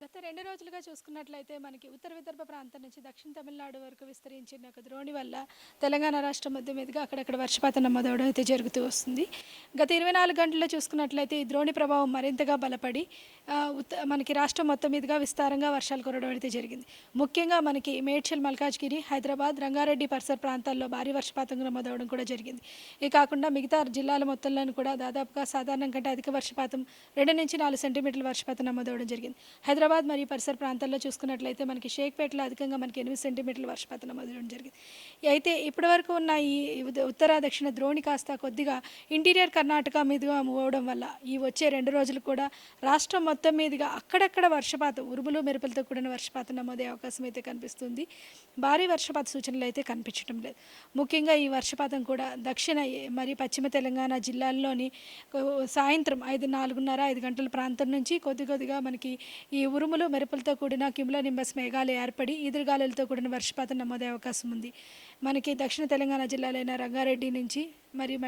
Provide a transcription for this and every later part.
గత రెండు రోజులుగా చూసుకున్నట్లయితే మనకి ఉత్తర విదర్భ ప్రాంతం నుంచి దక్షిణ తమిళనాడు వరకు విస్తరించిన ఒక ద్రోణి వల్ల తెలంగాణ రాష్ట్రం మధ్య మీదుగా అక్కడక్కడ వర్షపాతం నమోదవడం అయితే జరుగుతూ వస్తుంది. గత ఇరవై నాలుగు గంటల్లో చూసుకున్నట్లయితే ఈ ద్రోణి ప్రభావం మరింతగా బలపడి ఉత్త మనకి రాష్ట్రం మొత్తం మీదుగా విస్తారంగా వర్షాలు కురవడం అయితే జరిగింది. ముఖ్యంగా మనకి మేడ్చల్ మల్కాజ్గిరి హైదరాబాద్ రంగారెడ్డి పరిసర ప్రాంతాల్లో భారీ వర్షపాతం నమోదవడం కూడా జరిగింది. ఇది కాకుండా మిగతా జిల్లాల మొత్తంలోనూ కూడా దాదాపుగా సాధారణం కంటే అధిక వర్షపాతం రెండు నుంచి నాలుగు సెంటీమీటర్ల వర్షపాతం నమోదవడం జరిగింది. హైదరాబాద్ మరియు పరిసర ప్రాంతాల్లో చూసుకున్నట్లయితే మనకి షేక్పేటలో అధికంగా మనకి ఎనిమిది సెంటీమీటర్ల వర్షపాతం నమోదవడం జరిగింది. అయితే ఇప్పటివరకు ఉన్న ఈ ఉత్తర దక్షిణ ద్రోణి కాస్త కొద్దిగా ఇంటీరియర్ కర్ణాటక మీదుగా మూవ్ అవడం వల్ల ఈ వచ్చే రెండు రోజులు కూడా రాష్ట్రం మొత్తం మీదుగా అక్కడక్కడ వర్షపాతం ఉరుములు మెరుపులతో కూడిన వర్షపాతం నమోదే అవకాశం అయితే కనిపిస్తుంది. భారీ వర్షపాత సూచనలు అయితే కనిపించడం లేదు. ముఖ్యంగా ఈ వర్షపాతం కూడా దక్షిణ మరియు పశ్చిమ తెలంగాణ జిల్లాల్లోని సాయంత్రం ఐదు నాలుగున్నర ఐదు గంటల ప్రాంతం నుంచి కొద్ది కొద్దిగా మనకి ఈ ఉరుములు మెరుపులతో కూడిన కిమ్లో నింబస్ మేఘాలు ఏర్పడి ఈదురుగాలులతో కూడిన వర్షపాతం నమోదే అవకాశం ఉంది. మనకి దక్షిణ తెలంగాణ జిల్లాలైన రంగారెడ్డి నుంచి మరియు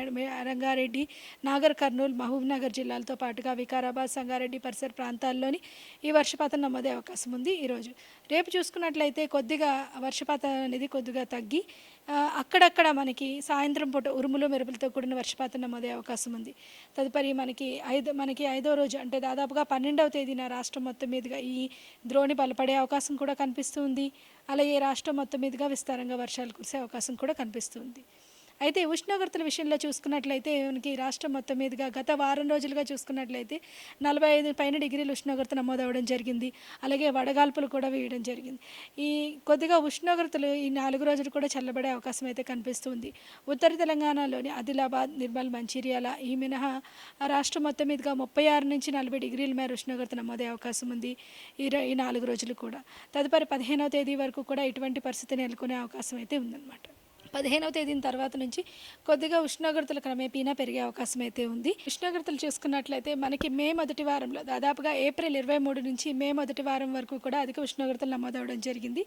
రంగారెడ్డి నాగర్ కర్నూలు మహబూబ్నగర్ జిల్లాలతో పాటుగా వికారాబాద్ సంగారెడ్డి పరిసర ప్రాంతాల్లోని ఈ వర్షపాతం నమోదే అవకాశం ఉంది ఈరోజు. రేపు చూసుకున్నట్లయితే కొద్దిగా వర్షపాతం అనేది కొద్దిగా తగ్గి అక్కడక్కడ మనకి సాయంత్రం పూట ఉరుములు మెరుపులతో కూడిన వర్షపాతం నమోదే అవకాశం ఉంది. తదుపరి మనకి ఐదు మనకి ఐదో రోజు అంటే దాదాపుగా పన్నెండవ తేదీన రాష్ట్రం మొత్తం మీదుగా ఈ ద్రోణి బలపడే అవకాశం కూడా కనిపిస్తుంది అలాగే రాష్ట్రం మొత్తం మీదుగా విస్తారంగా వర్షాలు కురిసే అవకాశం కూడా కనిపిస్తుంది అయితే ఉష్ణోగ్రతల విషయంలో చూసుకున్నట్లయితే మనకి రాష్ట్రం మొత్తం మీదుగా గత వారం రోజులుగా చూసుకున్నట్లయితే నలభై ఐదు పైన డిగ్రీల ఉష్ణోగ్రత నమోదవడం జరిగింది. అలాగే వడగాల్పులు కూడా వేయడం జరిగింది. ఈ కొద్దిగా ఉష్ణోగ్రతలు ఈ నాలుగు రోజులు కూడా చల్లబడే అవకాశం అయితే కనిపిస్తుంది. ఉత్తర తెలంగాణలోని ఆదిలాబాద్ నిర్మల్ మంచిర్యాల ఈ మినహా రాష్ట్రం మొత్తం మీదుగా ముప్పై ఆరు నుంచి నలభై డిగ్రీల మేర ఉష్ణోగ్రత నమోదే అవకాశం ఉంది ఈ ఈ నాలుగు రోజులు కూడా. తదుపరి పదిహేనవ తేదీ వరకు కూడా ఇటువంటి పరిస్థితి నెలకొనే అవకాశం అయితే ఉందన్నమాట. పదిహేనవ తేదీన తర్వాత నుంచి కొద్దిగా ఉష్ణోగ్రతలు క్రమేపీనా పెరిగే అవకాశం అయితే ఉంది. ఉష్ణోగ్రతలు చూసుకున్నట్లయితే మనకి మే మొదటి వారంలో దాదాపుగా ఏప్రిల్ ఇరవై మూడు నుంచి మే మొదటి వారం వరకు కూడా అధిక ఉష్ణోగ్రతలు నమోదవడం జరిగింది.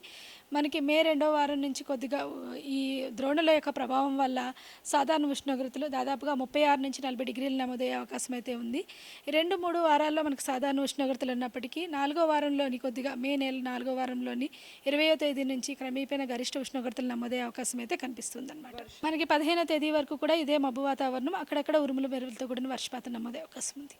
మనకి మే రెండో వారం నుంచి కొద్దిగా ఈ ద్రోణుల యొక్క ప్రభావం వల్ల సాధారణ ఉష్ణోగ్రతలు దాదాపుగా ముప్పై ఆరు నుంచి నలభై డిగ్రీలు నమోదయ్యే అవకాశం అయితే ఉంది. రెండు మూడు వారాల్లో మనకు సాధారణ ఉష్ణోగ్రతలు ఉన్నప్పటికీ నాలుగో వారంలోని కొద్దిగా మే నెల నాలుగో వారంలోని ఇరవయో తేదీ నుంచి క్రమేపైన గరిష్ట ఉష్ణోగ్రతలు నమోదయ్యే అవకాశం అయితే కనిపిస్తుంది అనమాట మనకి పదిహేనో తేదీ వరకు కూడా ఇదే మబ్బు వాతావరణం అక్కడక్కడ ఉరుములు మెరుపులతో కూడిన వర్షపాతం నమోదే అవకాశం ఉంది.